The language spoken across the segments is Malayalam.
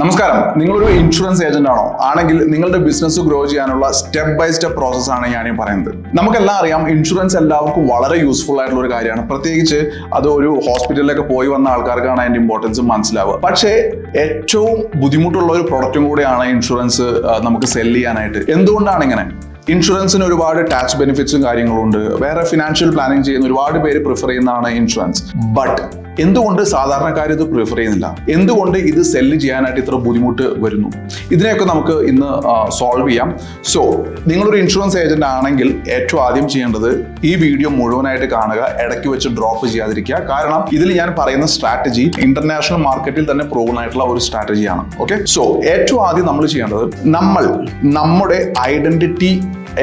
നമസ്കാരം. നിങ്ങളൊരു ഇൻഷുറൻസ് ഏജന്റ് ആണോ? ആണെങ്കിൽ നിങ്ങളുടെ ബിസിനസ് ഗ്രോ ചെയ്യാനുള്ള സ്റ്റെപ്പ് ബൈ സ്റ്റെപ്പ് പ്രോസസ് ആണ് ഞാൻ ഈ പറയുന്നത്. നമുക്കെല്ലാം അറിയാം ഇൻഷുറൻസ് എല്ലാവർക്കും വളരെ യൂസ്ഫുൾ ആയിട്ടുള്ള ഒരു കാര്യമാണ്. പ്രത്യേകിച്ച് അത് ഒരു ഹോസ്പിറ്റലിലൊക്കെ പോയി വന്ന ആൾക്കാർക്കാണ് അതിന്റെ ഇമ്പോർട്ടൻസ് മനസ്സിലാവുക. പക്ഷേ ഏറ്റവും ബുദ്ധിമുട്ടുള്ള ഒരു പ്രൊഡക്റ്റും കൂടിയാണ് ഇൻഷുറൻസ് നമുക്ക് സെൽ ചെയ്യാനായിട്ട്. എന്തുകൊണ്ടാണ് ഇങ്ങനെ? ഇൻഷുറൻസിന് ഒരുപാട് ടാക്സ് ബെനിഫിറ്റ്സും കാര്യങ്ങളും ഉണ്ട് വേറെ ഫിനാൻഷ്യൽ പ്ലാനിങ് ചെയ്യുന്ന ഒരുപാട് പേര് പ്രിഫർ ചെയ്യുന്നതാണ് ഇൻഷുറൻസ് ബട്ട് എന്തുകൊണ്ട് സാധാരണക്കാർ ഇത് പ്രിഫർ ചെയ്യുന്നില്ല? എന്തുകൊണ്ട് ഇത് സെല്ല് ചെയ്യാനായിട്ട് ഇത്ര ബുദ്ധിമുട്ട് വരുന്നു? ഇതിനെയൊക്കെ നമുക്ക് ഇന്ന് സോൾവ് ചെയ്യാം. സോ നിങ്ങളൊരു ഇൻഷുറൻസ് ഏജന്റ് ആണെങ്കിൽ ഏറ്റവും ആദ്യം ചെയ്യേണ്ടത് ഈ വീഡിയോ മുഴുവനായിട്ട് കാണുക ഇടയ്ക്ക് വെച്ച് ഡ്രോപ്പ് ചെയ്യാതിരിക്കുക. കാരണം ഇതിൽ ഞാൻ പറയുന്ന സ്ട്രാറ്റജി ഇന്റർനാഷണൽ മാർക്കറ്റിൽ തന്നെ പ്രൂവൺ ആയിട്ടുള്ള ഒരു സ്ട്രാറ്റജിയാണ് ഓക്കെ സോ ഏറ്റവും ആദ്യം നമ്മൾ ചെയ്യേണ്ടത് നമ്മൾ നമ്മുടെ ഐഡന്റിറ്റി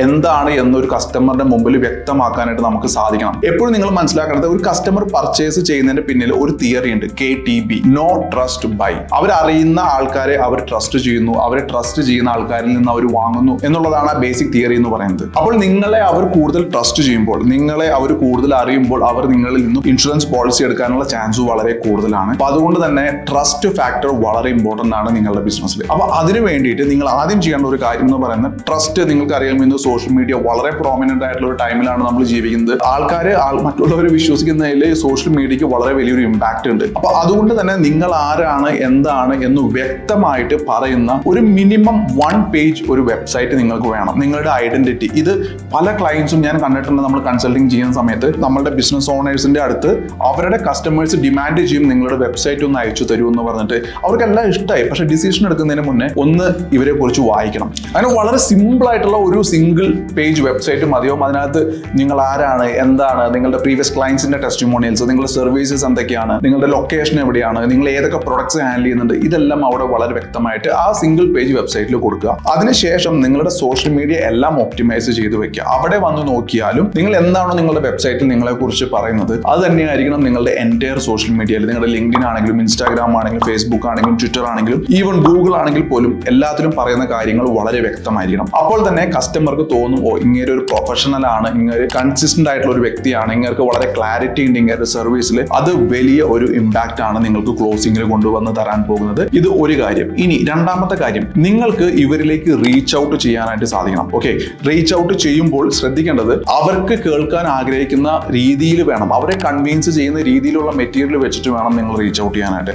എന്താണ് എന്നൊരു കസ്റ്റമറിന്റെ മുമ്പിൽ വ്യക്തമാക്കാനായിട്ട് നമുക്ക് സാധിക്കണം. എപ്പോഴും നിങ്ങൾ മനസ്സിലാക്കേണ്ടത് ഒരു കസ്റ്റമർ പർച്ചേസ് ചെയ്യുന്നതിന്റെ പിന്നിൽ ഒരു തിയറി ഉണ്ട് K T B know trust buy അവരറിയുന്ന ആൾക്കാരെ അവർ ട്രസ്റ്റ് ചെയ്യുന്നു അവരെ ട്രസ്റ്റ് ചെയ്യുന്ന ആൾക്കാരിൽ നിന്ന് അവർ വാങ്ങുന്നു എന്നുള്ളതാണ് ആ ബേസിക് തിയറി എന്ന് പറയുന്നത്. അപ്പോൾ നിങ്ങളെ അവർ കൂടുതൽ ട്രസ്റ്റ് ചെയ്യുമ്പോൾ നിങ്ങളെ അവർ കൂടുതൽ അറിയുമ്പോൾ അവർ നിങ്ങളിൽ നിന്നും ഇൻഷുറൻസ് പോളിസി എടുക്കാനുള്ള ചാൻസ് വളരെ കൂടുതലാണ്. അപ്പൊ അതുകൊണ്ട് തന്നെ ട്രസ്റ്റ് ഫാക്ടർ വളരെ ഇമ്പോർട്ടന്റ് ആണ് നിങ്ങളുടെ ബിസിനസ്സിൽ അപ്പൊ അതിനു വേണ്ടിയിട്ട് നിങ്ങൾ ആദ്യം ചെയ്യേണ്ട ഒരു കാര്യം എന്ന് പറയുന്നത് ട്രസ്റ്റ് നിങ്ങൾക്ക് അറിയാമെന്ന് സോഷ്യൽ മീഡിയ വളരെ പ്രോമിനന്റ് ആയിട്ടുള്ള ഒരു ടൈമിലാണ് നമ്മൾ ജീവിക്കുന്നത്. ആൾക്കാർ മറ്റുള്ളവരെ വിശ്വസിക്കുന്നതിൽ സോഷ്യൽ മീഡിയക്ക് വളരെ വലിയൊരു ഇമ്പാക്റ്റ് ഉണ്ട്. അപ്പൊ അതുകൊണ്ട് തന്നെ നിങ്ങൾ ആരാണ് എന്താണ് എന്ന് വ്യക്തമായിട്ട് പറയുന്ന ഒരു മിനിമം വൺ പേജ് ഒരു വെബ്സൈറ്റ് നിങ്ങൾക്ക് വേണം. നിങ്ങളുടെ ഐഡന്റിറ്റി ഇത് പല ക്ലയൻസും ഞാൻ കണ്ടിട്ടുണ്ട് നമ്മൾ കൺസൾട്ടിങ് ചെയ്യുന്ന സമയത്ത്. നമ്മളുടെ ബിസിനസ് ഓണേഴ്സിന്റെ അടുത്ത് അവരുടെ കസ്റ്റമേഴ്സ് ഡിമാൻഡ് ചെയ്യും നിങ്ങളുടെ വെബ്സൈറ്റ് ഒന്ന് അയച്ചു തരൂ എന്ന് പറഞ്ഞിട്ട്. അവർക്കെല്ലാം ഇഷ്ടമായി പക്ഷെ ഡിസിഷൻ എടുക്കുന്നതിന് മുന്നേ ഒന്ന് ഇവരെ കുറിച്ച് വായിക്കണം. അങ്ങനെ വളരെ സിമ്പിൾ ആയിട്ടുള്ള ഒരു സിംഗിൾ പേജ് വെബ്സൈറ്റ് മതിയോ? അതിനകത്ത് നിങ്ങൾ ആരാണ് എന്താണ് നിങ്ങളുടെ പ്രീവിയസ് ക്ലയൻസിന്റെ ടെസ്റ്റിമോണിയൽസ് നിങ്ങളുടെ സർവീസസ് എന്തൊക്കെയാണ്? നിങ്ങളുടെ ലൊക്കേഷൻ എവിടെയാണ്? നിങ്ങൾ ഏതൊക്കെ പ്രൊഡക്ട്സ് ഹാൻഡിൽ ചെയ്യുന്നുണ്ട്? ഇതെല്ലാം അവിടെ വളരെ വ്യക്തമായിട്ട് ആ സിംഗിൾ പേജ് വെബ്സൈറ്റിൽ കൊടുക്കുക. അതിനുശേഷം നിങ്ങളുടെ സോഷ്യൽ മീഡിയ എല്ലാം ഒപ്റ്റിമൈസ് ചെയ്ത് വെക്കുക. അവിടെ വന്ന് നോക്കിയാലും നിങ്ങൾ എന്താണോ നിങ്ങളുടെ വെബ്സൈറ്റിൽ നിങ്ങളെ കുറിച്ച് പറയുന്നത് അത് തന്നെയായിരിക്കണം നിങ്ങളുടെ എന്റയർ സോഷ്യൽ മീഡിയയിൽ നിങ്ങളുടെ ലിങ്ക്ഡിൻ ആണെങ്കിലും ഇൻസ്റ്റാഗ്രാം ആണെങ്കിലും ഫേസ്ബുക്ക് ആണെങ്കിലും ട്വിറ്റർ ആണെങ്കിലും ഈവൻ ഗൂഗിൾ ആണെങ്കിൽ പോലും എല്ലാത്തിലും പറയുന്ന കാര്യങ്ങൾ വളരെ വ്യക്തമായിരിക്കണം. അപ്പോൾ തന്നെ കസ്റ്റമർക്ക് തോന്നും ഓ ഇങ്ങനെ ഒരു പ്രൊഫഷണൽ ആണ്. ഇങ്ങനെ കൺസിസ്റ്റന്റ് ആയിട്ടുള്ള ഒരു വ്യക്തിയാണ്. ഇങ്ങനെ വളരെ ക്ലാരിറ്റി ഉണ്ട് ഇങ്ങനെ സർവീസിൽ അത് വലിയ ഒരു ഇമ്പാക്റ്റ് ആണ് നിങ്ങൾക്ക് ക്ലോസിംഗിൽ കൊണ്ടുവന്ന് തരാൻ പോകുന്നത്. ഇത് ഒരു കാര്യം. ഇനി രണ്ടാമത്തെ കാര്യം. നിങ്ങൾക്ക് ഇവരിലേക്ക് റീച്ച് ഔട്ട് ചെയ്യാനായിട്ട് സാധിക്കണം. ഓക്കെ റീച്ച് ഔട്ട് ചെയ്യുമ്പോൾ ശ്രദ്ധിക്കേണ്ടത് അവർക്ക് കേൾക്കാൻ ആഗ്രഹിക്കുന്ന രീതിയിൽ വേണം. അവരെ കൺവീൻസ് ചെയ്യുന്ന രീതിയിലുള്ള മെറ്റീരിയൽ വെച്ചിട്ട് വേണം നിങ്ങൾ റീച്ച് ഔട്ട് ചെയ്യാനായിട്ട്.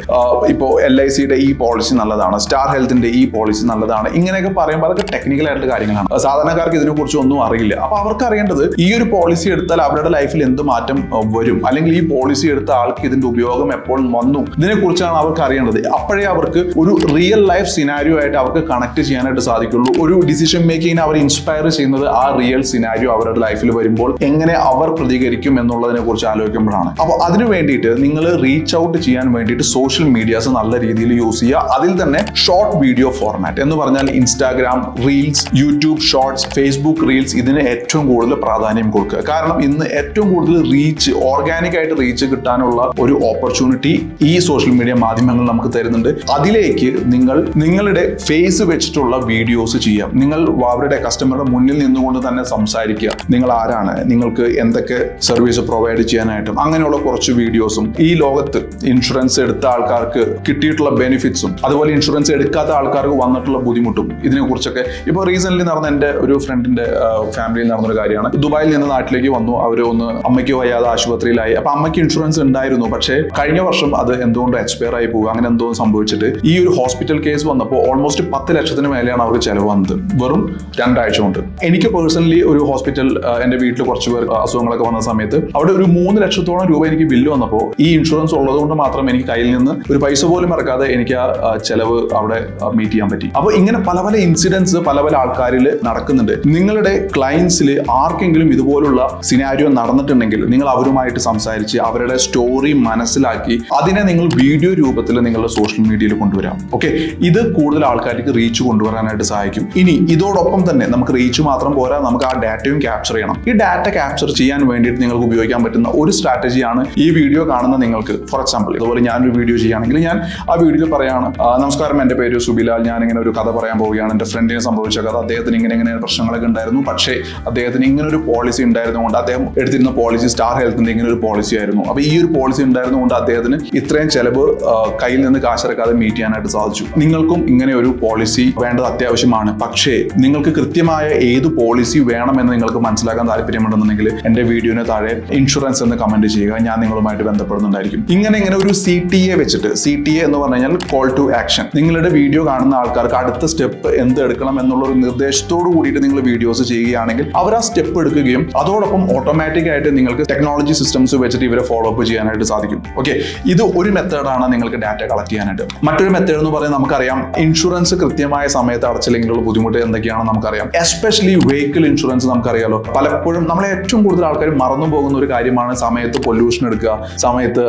ഇപ്പോൾ എൽ ഐ സിയുടെ ഈ പോളിസി നല്ലതാണ്. സ്റ്റാർ ഹെൽത്തിന്റെ ഈ പോളിസി നല്ലതാണ്. ഇങ്ങനെയൊക്കെ പറയുമ്പോൾ അതൊക്കെ ടെക്നിക്കൽ ആയിട്ടുള്ള കാര്യങ്ങളാണ്. സാധാരണക്കാർക്ക് ഇതിനെ കുറിച്ച് ഒന്നും അറിയില്ല. അപ്പൊ അവർക്ക് അറിയേണ്ടത് ഈ ഒരു പോളിസി എടുത്താൽ അവരുടെ ലൈഫിൽ എന്ത് മാറ്റം വരും. അല്ലെങ്കിൽ ഈ പോളിസി എടുത്ത ആൾക്ക് ഇതിന്റെ ഉപയോഗം എപ്പോൾ വന്നു. ഇതിനെ കുറിച്ചാണ് അവർക്ക് അറിയേണ്ടത്. അപ്പോഴേ അവർക്ക് ഒരു റിയൽ ലൈഫ് സിനാരിയോ ആയിട്ട് അവർക്ക് കണക്ട് ചെയ്യാനായിട്ട് സാധിക്കുള്ളൂ. ഒരു ഡിസിഷൻ മേക്കിംഗിന് അവർ ഇൻസ്പയർ ചെയ്യുന്നത് ആ റിയൽ സിനാരിയോ അവരുടെ ലൈഫിൽ വരുമ്പോൾ എങ്ങനെ അവർ പ്രതികരിക്കും എന്നുള്ളതിനെ കുറിച്ച് ആലോചിക്കുമ്പോഴാണ്. അപ്പോൾ അതിനു വേണ്ടിയിട്ട് നിങ്ങൾ റീച്ച് ഔട്ട് ചെയ്യാൻ വേണ്ടിയിട്ട് സോഷ്യൽ മീഡിയാസ് നല്ല രീതിയിൽ യൂസ് ചെയ്യുക. അതിൽ തന്നെ ഷോർട്ട് വീഡിയോ ഫോർമാറ്റ് എന്ന് പറഞ്ഞാൽ Instagram reels YouTube shorts Facebook reels ഇതിന് ഏറ്റവും കൂടുതൽ പ്രാധാന്യം കൊടുക്കുക. കാരണം ഇന്ന് ഏറ്റവും കൂടുതൽ റീച്ച് ഓർഗാനിക് ആയിട്ട് റീച്ച് കിട്ടാനുള്ള ഒരു ഓപ്പർച്യൂണിറ്റി ഈ സോഷ്യൽ മീഡിയ മാധ്യമങ്ങൾ നമുക്ക് തരുന്നുണ്ട്. അതിലേക്ക് നിങ്ങൾ നിങ്ങളുടെ ഫേസ് വെച്ചിട്ടുള്ള വീഡിയോസ് ചെയ്യാം. നിങ്ങൾ അവരുടെ കസ്റ്റമറുടെ മുന്നിൽ നിന്നുകൊണ്ട് തന്നെ സംസാരിക്കുക. നിങ്ങൾ ആരാണ്? നിങ്ങൾക്ക് എന്തൊക്കെ സർവീസ് പ്രൊവൈഡ് ചെയ്യാനായിട്ടും അങ്ങനെയുള്ള കുറച്ച് വീഡിയോസും ഈ ലോകത്ത് ഇൻഷുറൻസ് എടുത്ത ആൾക്കാർക്ക് കിട്ടിയിട്ടുള്ള ബെനിഫിറ്റ്സും അതുപോലെ ഇൻഷുറൻസ് എടുക്കാത്ത ആൾക്കാർക്ക് വന്നിട്ടുള്ള ബുദ്ധിമുട്ടും ഇതിനെക്കുറിച്ചൊക്കെ ഇപ്പോൾ റീസെന്റ് നടന്ന എന്റെ ഒരു ഫ്രണ്ടിന്റെ ഫാമിലിയിൽ നടന്നൊരു കാര്യമാണ്. ദുബായിൽ നിന്ന് നാട്ടിലേക്ക് വന്നു. അവർ ഒന്ന് അമ്മയ്ക്ക് വയ്യാതെ ആശുപത്രിയിലായി. അപ്പൊ അമ്മയ്ക്ക് ഇൻഷുറൻസ് ഉണ്ടായിരുന്നു. പക്ഷേ കഴിഞ്ഞ വർഷം അത് എന്തുകൊണ്ട് എക്സ്പയർ ആയി പോകുക അങ്ങനെ എന്തോ സംഭവിച്ചിട്ട് ഈ ഒരു ഹോസ്പിറ്റൽ കേസ് വന്നപ്പോൾ ഓൾമോസ്റ്റ് പത്ത് ലക്ഷത്തിന് മേലെയാണ് അവർക്ക് ചെലവ് വന്നത്. വെറും രണ്ടാഴ്ച കൊണ്ട് എനിക്ക് പേഴ്സണലി ഒരു ഹോസ്പിറ്റൽ എന്റെ വീട്ടിൽ കുറച്ച് പേർ അസുഖങ്ങളൊക്കെ വന്ന സമയത്ത് അവിടെ ഒരു മൂന്ന് ലക്ഷത്തോളം രൂപ എനിക്ക് ബില്ല് വന്നപ്പോൾ ഈ ഇൻഷുറൻസ് ഉള്ളതുകൊണ്ട് മാത്രം എനിക്ക് കയ്യിൽ നിന്ന് ഒരു പൈസ പോലും ഇറക്കാതെ എനിക്ക് ആ, ചെലവ് അവിടെ മീറ്റ് ചെയ്യാൻ പറ്റി. അപ്പോൾ ഇങ്ങനെ പല പല ഇൻസിഡൻസ് പല പല ആൾക്കാരിൽ നടക്കുന്നുണ്ട്. നിങ്ങളുടെ ക്ലയൻസിൽ ആർക്കെങ്കിലും ഇതുപോലുള്ള സിനാരിയോ നടന്നിട്ടുണ്ടെങ്കിൽ നിങ്ങൾ അവരുമായിട്ട് സംസാരിച്ച് അവരുടെ സ്റ്റോറി മനസ്സിലാക്കി അതിനെ നിങ്ങൾ വീഡിയോ രൂപത്തിൽ നിങ്ങളുടെ സോഷ്യൽ മീഡിയയിൽ കൊണ്ടുവരാം. ഓക്കെ ഇത് കൂടുതൽ ആൾക്കാർക്ക് റീച്ച് കൊണ്ടുവരാനായിട്ട് സഹായിക്കും. ഇനി ഇതോടൊപ്പം തന്നെ നമുക്ക് റീച്ച് മാത്രം പോരാ നമുക്ക് ആ ഡാറ്റയും ക്യാപ്ചർ ചെയ്യണം. ഈ ഡാറ്റ ക്യാപ്ചർ ചെയ്യാൻ വേണ്ടിയിട്ട് നിങ്ങൾക്ക് ഉപയോഗിക്കാൻ പറ്റുന്ന ഒരു സ്ട്രാറ്റജിയാണ് ഈ വീഡിയോ കാണുന്ന നിങ്ങൾക്ക്. ഫോർ എക്സാമ്പിൾ ഇതുപോലെ ഞാനൊരു വീഡിയോ ചെയ്യുകയാണെങ്കിൽ ഞാൻ ആ വീഡിയോയിൽ പറയാണ് നമസ്കാരം എന്റെ പേര് സുബിലാൽ. ഞാൻ ഇങ്ങനെ ഒരു കഥ പറയാൻ പോവുകയാണ്. എന്റെ ഫ്രണ്ടിനെ സംഭവിച്ച കഥ. അദ്ദേഹത്തിന് ഇങ്ങനെ ഇങ്ങനെ പ്രശ്നങ്ങളൊക്കെ ഉണ്ടായിരുന്നു. പക്ഷേ അദ്ദേഹത്തിന് ഇങ്ങനെ ഒരു പോളിസി ഉണ്ടായിരുന്നു കൊണ്ട് അദ്ദേഹം എടുത്തിരുന്ന പോളിസി സ്റ്റാർ ഹെൽത്തിന്റെ ഇങ്ങനെ ഒരു പോളിസി ആയിരുന്നു. അപ്പോൾ ഈ ഒരു പോളിസി പോളിസി ഉണ്ടായിരുന്നുകൊണ്ട് അദ്ദേഹത്തിന് ഇത്രയും ചെലവ് കയ്യിൽ നിന്ന് കാശിറക്കാതെ മീറ്റ് ചെയ്യാനായിട്ട് സാധിച്ചു. നിങ്ങൾക്കും ഇങ്ങനെ ഒരു പോളിസി വേണ്ടത് അത്യാവശ്യമാണ്. പക്ഷേ നിങ്ങൾക്ക് കൃത്യമായ ഏത് പോളിസി വേണമെന്ന് നിങ്ങൾക്ക് മനസ്സിലാക്കാൻ താല്പര്യമുണ്ടെന്നുണ്ടെങ്കിൽ എന്റെ വീഡിയോന് താഴെ ഇൻഷുറൻസ് എന്ന് കമന്റ് ചെയ്യുക. ഞാൻ നിങ്ങളുമായിട്ട് ബന്ധപ്പെടുന്നുണ്ടായിരിക്കും. ഇങ്ങനെ ഇങ്ങനെ ഒരു സി ടി എ വെച്ചിട്ട് സി ടി എ എന്ന് പറഞ്ഞു കഴിഞ്ഞാൽ കോൾ ടു ആക്ഷൻ നിങ്ങളുടെ വീഡിയോ കാണുന്ന ആൾക്കാർക്ക് അടുത്ത സ്റ്റെപ്പ് എന്ത് എടുക്കണം എന്നുള്ള ഒരു നിർദ്ദേശത്തോട് കൂടിയിട്ട് നിങ്ങൾ വീഡിയോസ് ചെയ്യുകയാണെങ്കിൽ അവർ ആ സ്റ്റെപ്പ് എടുക്കുകയും അതോടൊപ്പം ഓട്ടോമാറ്റിക് ആയിട്ട് നിങ്ങൾക്ക് ടെക്നോളജി സിസ്റ്റംസ് വെച്ചിട്ട് ഇവരെ ഫോളോ അപ്പ് ചെയ്യാനായിട്ട് സാധിക്കും. ഓക്കെ ഇത് ഒരു മെത്തേഡാണ് നിങ്ങൾക്ക് ഡാറ്റ കളക്ട് ചെയ്യാനായിട്ട്. മറ്റൊരു മെത്തേഡ് എന്ന് പറയുന്നത് നമുക്കറിയാം ഇൻഷുറൻസ് കൃത്യമായ സമയത്ത് അടച്ചില്ലെങ്കിലുള്ള ബുദ്ധിമുട്ട് എന്തൊക്കെയാണെന്ന് നമുക്കറിയാം. എസ്പെഷ്യലി വെഹിക്കിൾ ഇൻഷുറൻസ് നമുക്കറിയാലോ. പലപ്പോഴും നമ്മളെ ഏറ്റവും കൂടുതൽ ആൾക്കാർ മറന്നു പോകുന്ന ഒരു കാര്യമാണ് സമയത്ത് പൊല്യൂഷൻ എടുക്കുക സമയത്ത്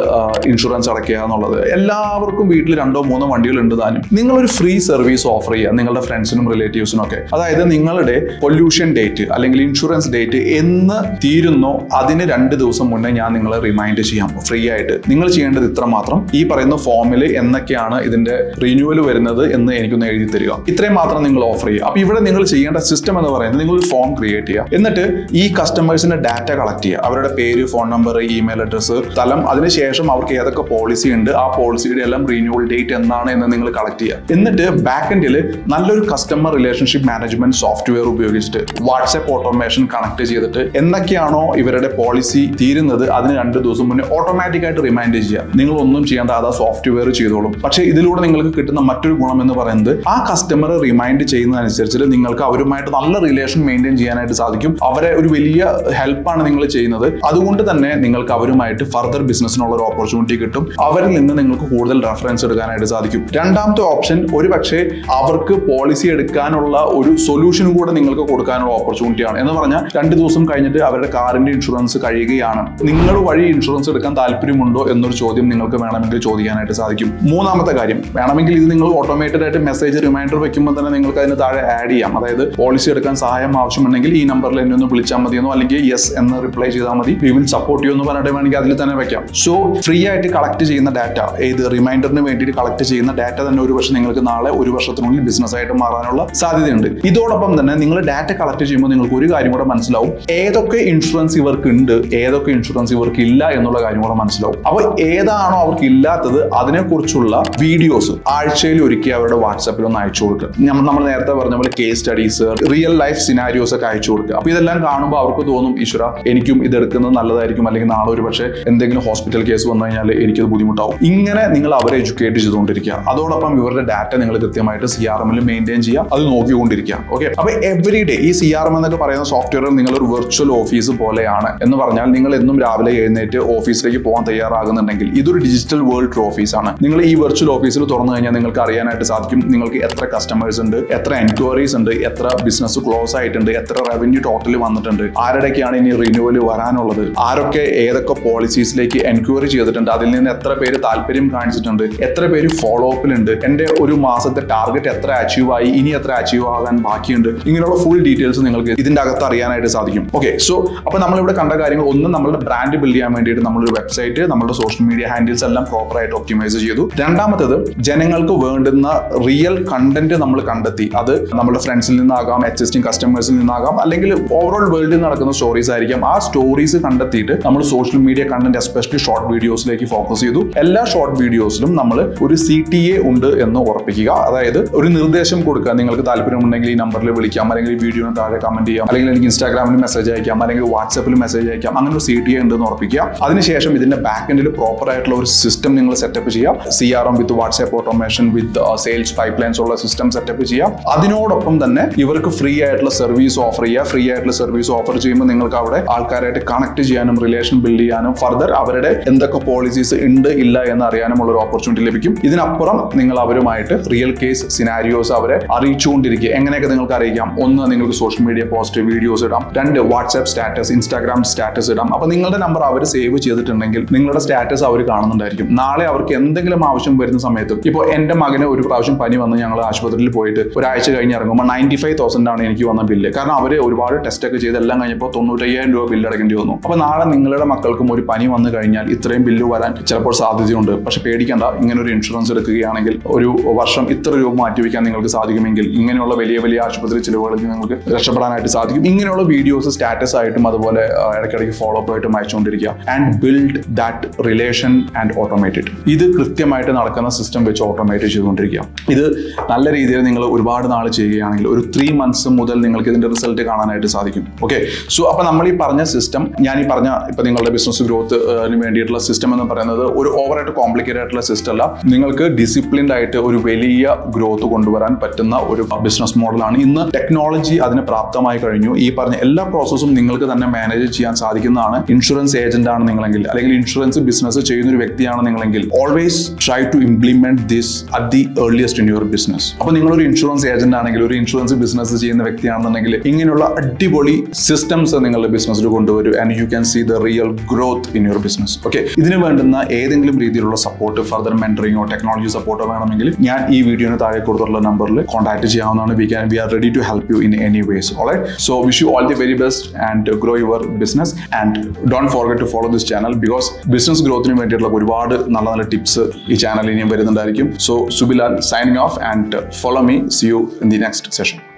ഇൻഷുറൻസ് അടയ്ക്കുക എന്നുള്ളത്. എല്ലാവർക്കും വീട്ടിൽ രണ്ടോ മൂന്നോ വണ്ടികൾ ഉണ്ട് താനും. നിങ്ങളൊരു ഫ്രീ സർവീസ് ഓഫർ ചെയ്യുക നിങ്ങളുടെ ഫ്രണ്ട്സിനും റിലേറ്റീവ്സിനും ഒക്കെ അതായത് നിങ്ങളുടെ പൊല്യൂഷൻ ഡേറ്റ് അല്ലെങ്കിൽ ഇൻഷുറൻസ് ഡേറ്റ് എന്ന് തീരുന്നോ അതിന് രണ്ട് ദിവസം മുന്നേ ഞാൻ നിങ്ങളെ റിമൈൻഡ് ചെയ്യാം. ഫ്രീ ആയിട്ട് നിങ്ങൾ ചെയ്യേണ്ടത് ഇത്ര മാത്രം. ഈ പറയുന്ന ഫോമിൽ എന്നൊക്കെയാണ് ഇതിന്റെ റിന്യൂവൽ വരുന്നത് എന്ന് എനിക്കൊന്ന് എഴുതി തരിക. ഇത്രയും മാത്രം നിങ്ങൾ ഓഫർ ചെയ്യുക. അപ്പൊ ഇവിടെ നിങ്ങൾ ചെയ്യേണ്ട സിസ്റ്റം എന്ന് പറയുന്നത് നിങ്ങൾ ഒരു ഫോം ക്രിയേറ്റ് ചെയ്യുക. എന്നിട്ട് ഈ കസ്റ്റമേഴ്സിന്റെ ഡാറ്റ കളക്ട് ചെയ്യുക. അവരുടെ പേര് ഫോൺ നമ്പർ ഇമെയിൽ അഡ്രസ്സ് സ്ഥലം. അതിനുശേഷം അവർക്ക് ഏതൊക്കെ പോളിസി ഉണ്ട് ആ പോളിസിയുടെ എല്ലാം റിന്യൂവൽ ഡേറ്റ് എന്നാണ് എന്ന് നിങ്ങൾ കളക്ട് ചെയ്യുക. എന്നിട്ട് ബാക്ക് എൻഡിൽ നല്ലൊരു കസ്റ്റമർ റിലേഷൻഷിപ്പ് മാനേജ്മെന്റ് സോഫ്റ്റ്വെയർ ഉപയോഗിച്ചിട്ട് വാട്സ്ആപ്പ് ഓട്ടോമേഷൻ കണക്ട് ചെയ്തിട്ട് എന്തൊക്കെയാണോ ഇവരുടെ പോളിസി തീരുന്നത്? അതിന് രണ്ട് ദിവസം മുന്നേ ഓട്ടോമാറ്റിക് ആയിട്ട് റിമൈൻഡ് ചെയ്യുക. നിങ്ങൾ ഒന്നും ചെയ്യേണ്ട അത് ആ സോഫ്റ്റ്വെയർ ചെയ്തോളും. പക്ഷേ ഇതിലൂടെ നിങ്ങൾക്ക് കിട്ടുന്ന മറ്റൊരു ഗുണം എന്ന് പറയുന്നത് ആ കസ്റ്റമർ റിമൈൻഡ് ചെയ്യുന്നതനുസരിച്ച് നിങ്ങൾക്ക് അവരുമായിട്ട് നല്ല റിലേഷൻ മെയിന്റെയിൻ ചെയ്യാനായിട്ട് സാധിക്കും. അവരെ ഒരു വലിയ ഹെൽപ്പാണ് നിങ്ങൾ ചെയ്യുന്നത്. അതുകൊണ്ട് തന്നെ നിങ്ങൾക്ക് അവരുമായിട്ട് ഫർദർ ബിസിനസ്സിനുള്ള ഒരു ഓപ്പർച്യൂണിറ്റി കിട്ടും. അവരിൽ നിന്ന് നിങ്ങൾക്ക് കൂടുതൽ റെഫറൻസ് എടുക്കാനായിട്ട് സാധിക്കും. രണ്ടാമത്തെ ഓപ്ഷൻ ഒരു പക്ഷേ അവർക്ക് പോളിസി എടുക്കാനുള്ള ഒരു സൊല്യൂഷൻ കൂടെ നിങ്ങൾക്ക് കൊടുക്കാനുള്ള ഓപ്പർച്യൂണിറ്റിയാണ് എന്ന് പറഞ്ഞാൽ രണ്ട് ദിവസം കഴിഞ്ഞിട്ട് അവരുടെ കാറിന്റെ ഇൻഷുറൻസ് കഴിയുകയാണ്. നിങ്ങൾ വഴി ഇൻഷുറൻസ് എടുക്കാൻ താല്പര്യമുണ്ടോ എന്നൊരു ചോദ്യം നിങ്ങൾക്ക് വേണമെങ്കിൽ ചോദിക്കാനായിട്ട് സാധിക്കും. മൂന്നാമത്തെ കാര്യം വേണമെങ്കിൽ ഇത് നിങ്ങൾ ഓട്ടോമേറ്റഡ് ആയിട്ട് മെസ്സേജ് റിമൈൻഡർ വെക്കുമ്പോൾ തന്നെ നിങ്ങൾക്ക് അതിന് താഴെ ആഡ് ചെയ്യാം. അതായത് പോളിസി എടുക്കാൻ സഹായം ആവശ്യമുണ്ടെങ്കിൽ ഈ നമ്പറിൽ എന്നെ ഒന്ന് വിളിച്ചാൽ മതിയെന്നോ അല്ലെങ്കിൽ യെസ് എന്ന് റിപ്ലൈ ചെയ്താൽ മതി. വി വിൽ സപ്പോർട്ട് യു എന്ന് പറഞ്ഞിട്ട് വേണമെങ്കിൽ അതിൽ തന്നെ വെക്കാം. സോ ഫ്രീ ആയിട്ട് കളക്ട് ചെയ്യുന്ന ഡാറ്റ ഏത് റിമൈൻഡറിന് വേണ്ടിയിട്ട് കളക്ട് ചെയ്യുന്ന ഡാറ്റ തന്നെ ഒരു പക്ഷേ നിങ്ങൾക്ക് നാളെ ഒരു വർഷത്തിനുള്ളിൽ ബിസിനസ് ആയിട്ട് മാറാനുള്ള സാധ്യതയുണ്ട്. ഇതോടൊപ്പം തന്നെ നിങ്ങൾ ഡാറ്റ കളക്ട് ചെയ്യുമ്പോൾ നിങ്ങൾക്ക് ഒരു കാര്യം കൂടെ മനസ്സിലാവും. ഏതൊക്കെ ഇൻഷുറൻസ് ഇവർക്ക് ഉണ്ട് ഏതൊക്കെ ഇൻഷുറൻസ് ഇവർക്ക് ഇല്ല എന്നുള്ള കാര്യം കൂടെ മനസ്സിലാവും. അപ്പോൾ ഏതാണോ അവർക്ക് ഇല്ലാത്തത് അതിനെക്കുറിച്ചുള്ള വീഡിയോസ് ആഴ്ചയിൽ ഒരുക്കി അവരുടെ വാട്സാപ്പിൽ ഒന്ന് അയച്ചു കൊടുക്കുക. നമ്മൾ നമ്മൾ നേരത്തെ പറഞ്ഞ പോലെ case studies real life scenarios ഒക്കെ അയച്ചു കൊടുക്കുക. അപ്പൊ ഇതെല്ലാം കാണുമ്പോൾ അവർക്ക് തോന്നും ഈശ്വര എനിക്കും ഇത് എടുക്കുന്നത് നല്ലതായിരിക്കും അല്ലെങ്കിൽ നാളെ ഒരു പക്ഷേ എന്തെങ്കിലും ഹോസ്പിറ്റൽ കേസ് വന്നു കഴിഞ്ഞാൽ എനിക്കത് ബുദ്ധിമുട്ടാവും. ഇങ്ങനെ നിങ്ങൾ അവരെ എഡ്യൂക്കേറ്റ് ചെയ്തുകൊണ്ടിരിക്കുക. അതോടൊപ്പം ഇവരുടെ ഡാറ്റ നിങ്ങൾ കൃത്യമായിട്ട് സി ആർ എമ്മിൽ മെയിന്റെയിൻ ചെയ്യുക. അത് നോക്കിക്കൊണ്ടിരിക്കുക. ഓക്കെ അപ്പൊ എവറി ഡേ ഈ സി ആർ എം എന്നൊക്കെ പറയുന്ന സോഫ്റ്റ്വെയർ നിങ്ങൾ ഒരു വെർച്വൽ ഓഫീസ് പോലെയാണ് എന്ന് പറഞ്ഞാൽ നിങ്ങൾ എന്നും രാവിലെ എഴുന്നേറ്റ് ഓഫീസിലേക്ക് പോകാൻ തയ്യാറാകുന്നുണ്ടെങ്കിൽ ഇതൊരു ഡിജിറ്റൽ വേൾഡ് ഓഫീസ് ആണ്. നിങ്ങൾ ഈ വെർച്വൽ ഓഫീസിൽ തുറന്നു കഴിഞ്ഞാൽ നിങ്ങൾക്ക് അറിയാനായിട്ട് സാധിക്കും നിങ്ങൾക്ക് എത്ര കസ്റ്റമേഴ്സ് ഉണ്ട് എത്ര എൻക്വയറീസ് ഉണ്ട് എത്ര ബിസിനസ് ക്ലോസ് ആയിട്ടുണ്ട് എത്ര റവന്യൂ ടോട്ടൽ വന്നിട്ടുണ്ട് ആരുടെയൊക്കെയാണ് ഇനി റിന്യൂവൽ വരാനുള്ളത് ആരൊക്കെ ഏതൊക്കെ പോളിസീസിലേക്ക് എൻക്വയറി ചെയ്തിട്ടുണ്ട് അതിൽ നിന്ന് എത്ര പേര് താല്പര്യം കാണിച്ചിട്ടുണ്ട് എത്ര പേര് ഫോളോ അപ്പിലുണ്ട് എന്റെ ഒരു മാസത്തെ ടാർഗറ്റ് എത്ര അച്ചീവ് ആയി ഇനി എത്ര അച്ചീവ് ആകാൻ ബാക്കിയുണ്ട് ഇങ്ങനെയുള്ള ഫുൾ ഡീറ്റെയിൽസ് നിങ്ങൾക്ക് ഇതിന്റെ അകത്ത് അറിയാനായിട്ട് സാധിക്കും. ഓക്കെ സോ അപ്പൊ നമ്മളിവിടെ കണ്ട കാര്യങ്ങൾ ഒന്ന് നമ്മളുടെ ബ്രാൻഡ് ബിൽഡ് ചെയ്യാൻ വേണ്ടിയിട്ട് നമ്മളൊരു വെബ്സൈറ്റ് നമ്മുടെ സോഷ്യൽ മീഡിയ ഹാൻഡിൽസ് എല്ലാം പ്രോപ്പർ ആയിട്ട് ഒപ്റ്റിമൈസ് ചെയ്തു. രണ്ടാമത്തേത് ജനങ്ങൾക്ക് വേണ്ടുന്ന റിയൽ കണ്ടന്റ് നമ്മൾ കണ്ടെത്തി. അത് നമ്മുടെ ഫ്രണ്ട്സിൽ നിന്നാകാം എക്സിസ്റ്റിംഗ് കസ്റ്റമേഴ്സിൽ നിന്നാകാം അല്ലെങ്കിൽ ഓവറോൾ വേൾഡിൽ നടക്കുന്ന സ്റ്റോറീസ് ആയിരിക്കാം. ആ സ്റ്റോറീസ് കണ്ടെത്തിയിട്ട് നമ്മൾ social media content especially short വീഡിയോസിലേക്ക് focus ചെയ്തു. എല്ലാ ഷോർട്ട് വീഡിയോസിലും നമ്മൾ ഒരു സി ടി എ ഉണ്ട് എന്ന് ഉറപ്പിക്കുക. അതായത് ഒരു നിർദ്ദേശം കൊടുക്കുക. നിങ്ങൾക്ക് താല്പര്യമുണ്ടെങ്കിൽ ഈ നമ്പറിൽ വിളിക്കാം അല്ലെങ്കിൽ വീഡിയോന് താഴെ കമന്റ് ചെയ്യാം അല്ലെങ്കിൽ എനിക്ക് ഇൻസ്റ്റാഗ്രാമിൽ മെസ്സേജ് അയക്കാം അല്ലെങ്കിൽ വാട്സപ്പിൽ മെസ്സേജ് അയക്കാം അങ്ങനെ ഒരു സി ടി എ ഉണ്ടെന്ന് ഉറപ്പിക്കുക. അതിനുശേഷം ഇതിന്റെ ബാക്ക് എൻഡിൽ പ്രോപ്പർ ആയിട്ടുള്ള ഒരു സിസ്റ്റം നിങ്ങൾ സെറ്റപ്പ് ചെയ്യാം. C R M with WhatsApp automation with sales pipelines ഉള്ള സിസ്റ്റം സെറ്റപ്പ് ചെയ്യാം. അതിനോടൊപ്പം തന്നെ ഇവർക്ക് ഫ്രീ ആയിട്ടുള്ള സർവീസ് ഓഫർ ചെയ്യുക ഫ്രീ ആയിട്ടുള്ള സർവീസ് ഓഫർ ചെയ്യുമ്പോൾ നിങ്ങൾക്ക് അവിടെ ആൾക്കാരായിട്ട് കണക്ട് ചെയ്യാനും റിലേഷൻ ബിൽഡ് ചെയ്യാനും ഫർദർ അവരുടെ എന്തൊക്കെ പോളിസീസ് ഉണ്ട് ഇല്ല എന്ന് അറിയാനുമുള്ള ഒരു ഓപ്പർച്യൂണിറ്റി ലഭിക്കും. ഇതിനപ്പുറം നിങ്ങൾ അവരുമായിട്ട് റിയൽ കേസ് സിനാരിയോസ് അവരെ അറിയിച്ചുകൊണ്ടിരിക്കുക. എങ്ങനെയൊക്കെ നിങ്ങൾക്ക് അറിയിക്കാം? ഒന്ന് നിങ്ങൾക്ക് സോഷ്യൽ മീഡിയ പോസ്റ്റ് വീഡിയോസ് ഇടാം. രണ്ട് വാട്സ്ആപ്പ് സ്റ്റാറ്റസ് ഇൻസ്റ്റാഗ്രാം സ്റ്റാറ്റസ് ഇടാം. അപ്പൊ നിങ്ങളുടെ നമ്പർ അവർ സേവ് ചെയ്തിട്ടുണ്ടെങ്കിൽ നിങ്ങളുടെ സ്റ്റാറ്റസ് അവർ കാണുന്നുണ്ടായിരിക്കും. നാളെ അവർക്ക് എന്തെങ്കിലും ആവശ്യം വരുന്ന സമയത്ത് ഇപ്പോൾ എന്റെ മകന് ഒരു പ്രാവശ്യം പനി വന്ന് ഞങ്ങൾ ആശുപത്രിയിൽ പോയിട്ട് ഒരാഴ്ച കഴിഞ്ഞ് ഇറങ്ങുമ്പോൾ നയന്റി ഫൈവ് തൗസൻഡ് ആണ് എനിക്ക് വന്ന ബില്ല് കാരണം അവർ ഒരുപാട് ടെസ്റ്റ് ഒക്കെ ചെയ്ത് എല്ലാം കഴിഞ്ഞപ്പോൾ തൊണ്ണൂറ്റയ്യായിരം രൂപ ബില്ല് അടക്കേണ്ടി വന്നു. അപ്പോൾ നാളെ നിങ്ങളുടെ മക്കൾക്കും ഒരു പനി വന്നു കഴിഞ്ഞാൽ ഇത്രയും ബില്ല് വരാൻ ചിലപ്പോൾ സാധ്യതയുണ്ട്. പക്ഷെ പേടിക്കേണ്ട ഇങ്ങനെ ഒരു ഇൻഷുറൻസ് എടുക്കുകയാണെങ്കിൽ ഒരു വർഷം ഇത്ര രൂപ മാറ്റി മാറ്റിവെക്കാൻ നിങ്ങൾക്ക് സാധിക്കുമെങ്കിൽ ഇങ്ങനെയുള്ള വലിയ വലിയ ആശുപത്രി ചിലവുകളിൽ നിങ്ങൾക്ക് രക്ഷപ്പെടാനായിട്ട് സാധിക്കും. ഇങ്ങനെയുള്ള വീഡിയോസ് സ്റ്റാറ്റസ് ആയിട്ടും അതുപോലെ ഇടയ്ക്കിടയ്ക്ക് ഫോളോ അപ്പ് ആയിട്ടും അയച്ചുകൊണ്ടിരിക്കുക. And build that relation and automated ഇത് കൃത്യമായിട്ട് നടക്കുന്ന സിസ്റ്റം വെച്ച് ഓട്ടോമേറ്റ് ചെയ്തുകൊണ്ടിരിക്കുക ഇത് നല്ല രീതിയിൽ നിങ്ങൾ ഒരുപാട് നാൾ ചെയ്യുകയാണെങ്കിൽ ഒരു ത്രീ മന്ത്സ് മുതൽ നിങ്ങൾക്ക് ഇതിന്റെ റിസൾട്ട് കാണാനായിട്ട് സാധിക്കും. ഓക്കെ സോ അപ്പോൾ നമ്മൾ ഈ പറഞ്ഞ സിസ്റ്റം ഞാൻ ഈ പറഞ്ഞ ഇപ്പൊ നിങ്ങളുടെ ബിസിനസ് ഗ്രോത്ത് വേണ്ടിയിട്ടുള്ള സിസ്റ്റം എന്ന് പറയുന്നത് ഒരു ഓവറായിട്ട് കോംപ്ലിക്കേറ്റഡ് ആയിട്ടുള്ള സിസ്റ്റം അല്ല. നിങ്ങൾക്ക് ഡിസിപ്ലിൻഡ് ആയിട്ട് ഒരു വലിയ ഗ്രോത്ത് കൊണ്ടുവരാൻ പറ്റുന്ന ഒരു ബിസിനസ് മോഡലാണ് ഇന്ന് ടെക്നോളജി അതിന് പ്രാപ്തമായി കഴിഞ്ഞു. ഈ പറഞ്ഞ എല്ലാ പ്രോസസ്സും നിങ്ങൾക്ക് തന്നെ മാനേജ് ചെയ്യാൻ സാധിക്കുന്നതാണ്. ഇൻഷുറൻസ് ഏജന്റ് ആണ് നിങ്ങളെങ്കിൽ. അല്ലെങ്കിൽ ഇൻഷുറൻസ് ബിസിനസ് ചെയ്യുന്ന ഒരു വ്യക്തിയാണ് നിങ്ങളെങ്കിൽ always try to implement this at the earliest in your business അപ്പൊ നിങ്ങളൊരു ഇൻഷുറൻസ് ഏജന്റ് ആണെങ്കിൽ ഒരു ഇൻഷുറൻസ് ബിസിനസ് ചെയ്യുന്ന വ്യക്തിയാണെന്നുണ്ടെങ്കിൽ ഇങ്ങനെയുള്ള അടിപൊളി സിസ്റ്റംസ് നിങ്ങളുടെ ബിസിനസ്സിൽ കൊണ്ടുവരും and you can see the real growth in your business okay ഇതിന് വേണ്ടുന്ന ഏതെങ്കിലും രീതിയിലുള്ള സപ്പോർട്ട് ഫർദർ മെന്ററിങ്ങോ ടെക്നോളജി സപ്പോർട്ടോ വേണമെങ്കിൽ ഞാൻ ഈ വീഡിയോന് താഴെ കൊടുത്തുള്ള നമ്പറിൽ കോൺടാക്ട് ചെയ്യാവുന്നതാണ്. We can we are ready to help you in any ways all so wish you all the very best and grow your business and don't forget to follow this channel because business ഗ്രോത്തിന് വേണ്ടിയിട്ടുള്ള ഒരുപാട് നല്ല നല്ല ടിപ്സ് ഈ ചാനലിൽ ഇനിയും വരുന്നുണ്ടായിരിക്കും. So Subilal signing off and follow me see you in the next session